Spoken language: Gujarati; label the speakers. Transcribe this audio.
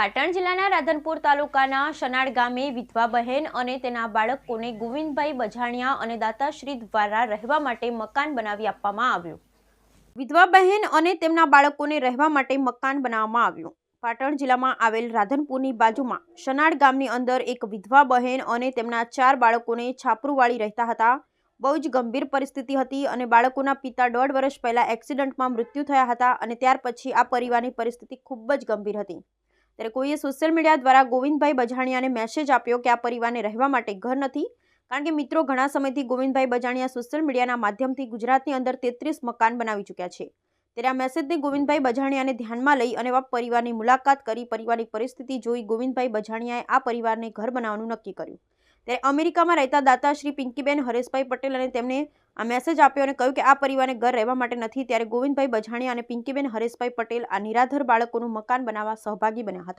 Speaker 1: પાટણ જિલ્લાના રાધનપુર તાલુકાના શનાળ ગામે વિધવા બહેન અને તેના બાળકોને ગોવિંદભાઈ બજાણિયા અને દાતાશ્રી દ્વારા રહેવા માટે મકાન બનાવી આપવામાં આવ્યું. વિધવા બહેન અને તેમના બાળકોને રહેવા માટે મકાન બનાવવામાં આવ્યું. પાટણ જિલ્લામાં આવેલ રાધનપુરની બાજુમાં શનાળ ગામની અંદર એક વિધવા બહેન અને તેમના ચાર બાળકોને છાપરુવાળી રહેતા હતા. બહુ જ ગંભીર પરિસ્થિતિ હતી અને બાળકોના પિતા દોઢ વર્ષ પહેલાં એક્સિડન્ટમાં મૃત્યુ થયા હતા અને ત્યાર પછી આ પરિવારની પરિસ્થિતિ ખૂબ જ ગંભીર હતી. ત્યારે કોઈએ સોશિયલ મીડિયા દ્વારા ગોવિંદભાઈ બજાણિયાને મેસેજ આપ્યો કે આ પરિવારને રહેવા માટે ઘર નથી, કારણ કે મિત્રો ઘણા સમયથી ગોવિંદભાઈ બજાણિયા સોશિયલ મીડિયાના માધ્યમથી ગુજરાતની અંદર તેત્રીસ મકાન બનાવી ચૂક્યા છે. ત્યારે આ મેસેજને ગોવિંદભાઈ બજાણિયાને ધ્યાનમાં લઈ અને આ પરિવારની મુલાકાત કરી, પરિવારની પરિસ્થિતિ જોઈ ગોવિંદભાઈ બજાણિયાએ આ પરિવારને ઘર બનાવવાનું નક્કી કર્યું. ત્યારે અમેરિકામાં રહેતા દાતા શ્રી પિંકીબેન હરેશભાઈ પટેલ અને તેમને આ મેસેજ આપ્યો અને કહ્યું કે આ પરિવારને ઘર રહેવા માટે નથી, ત્યારે ગોવિંદભાઈ બજાણિયા અને પિંકીબેન હરેશભાઈ પટેલ આ નિરાધર બાળકોનું મકાન બનાવવા સહભાગી બન્યા હતા.